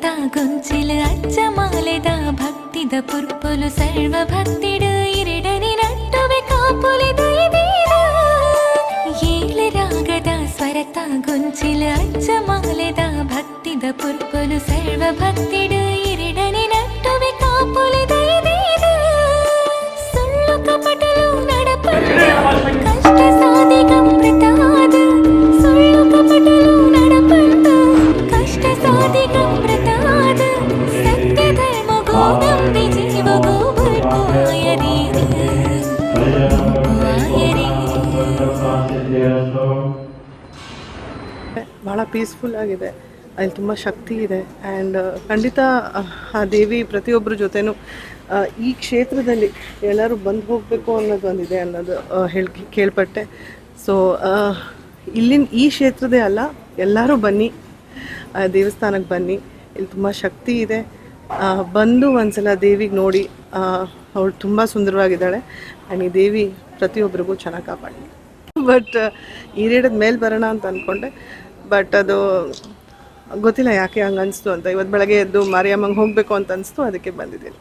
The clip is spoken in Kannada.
ಗೊಂಚಿಲು ಅಚ್ಚ ಮಾಲೆದ ಭಕ್ತಿದ ಪುರ್ಪುಲು ಸರ್ವ ಭಕ್ತಿಡು ಇರಿಡನಿ ನಟ್ಟುವೆ ಕಾಪುಲಿ ದೈದೀರ ಏಳು ರಾಗದ ಸ್ವರತ ಗೊಂಚಿಲು ಅಚ್ಚ ಮಾಲೆದ ಭಕ್ತಿದ ಪುರ್ಪುಲು ಸರ್ವ ಭಕ್ತಿಡು ಇರಿಡನಿ ನಟ್ಟುವೆ ಕಾಪುಲಿ ಭಾಳ ಪೀಸ್ಫುಲ್ ಆಗಿದೆ. ಅಲ್ಲಿ ತುಂಬ ಶಕ್ತಿ ಇದೆ. ಆ್ಯಂಡ್ ಖಂಡಿತ, ಆ ದೇವಿ ಪ್ರತಿಯೊಬ್ಬರ ಜೊತೆನೂ ಈ ಕ್ಷೇತ್ರದಲ್ಲಿ ಎಲ್ಲರೂ ಬಂದು ಹೋಗಬೇಕು ಅನ್ನೋದು ಒಂದಿದೆ ಅನ್ನೋದು ಹೇಳಿ, ಕೇಳ್ಪಟ್ಟೆ. ಸೊ ಇಲ್ಲಿನ ಈ ಕ್ಷೇತ್ರದೇ ಅಲ್ಲ, ಎಲ್ಲರೂ ಬನ್ನಿ. ದೇವಸ್ಥಾನಕ್ಕೆ ಬನ್ನಿ. ಇಲ್ಲಿ ತುಂಬ ಶಕ್ತಿ ಇದೆ. ಬಂದು ಒಂದ್ಸಲ ದೇವಿಗೆ ನೋಡಿ ಅವಳು ತುಂಬ ಸುಂದರವಾಗಿದ್ದಾಳೆ. ಆ್ಯಂಡ್ ಈ ದೇವಿ ಪ್ರತಿಯೊಬ್ಬರಿಗೂ ಚೆನ್ನಾಗಿ ಕಾಪಾಡಿ ಬಟ್ ಈರೇಡದ ಮೇಲೆ ಬರೋಣ ಅಂತ ಅಂದ್ಕೊಂಡೆ ಬಟ್ ಅದು ಗೊತ್ತಿಲ್ಲ ಯಾಕೆ ಹಂಗೆ ಅನಿಸ್ತು ಅಂತ. ಇವತ್ತು ಬೆಳಗ್ಗೆ ಎದ್ದು ಮಾರಿಯಮ್ಮಂಗೆ ಹೋಗಬೇಕು ಅಂತ ಅನಿಸ್ತು, ಅದಕ್ಕೆ ಬಂದಿದ್ದೀನಿ.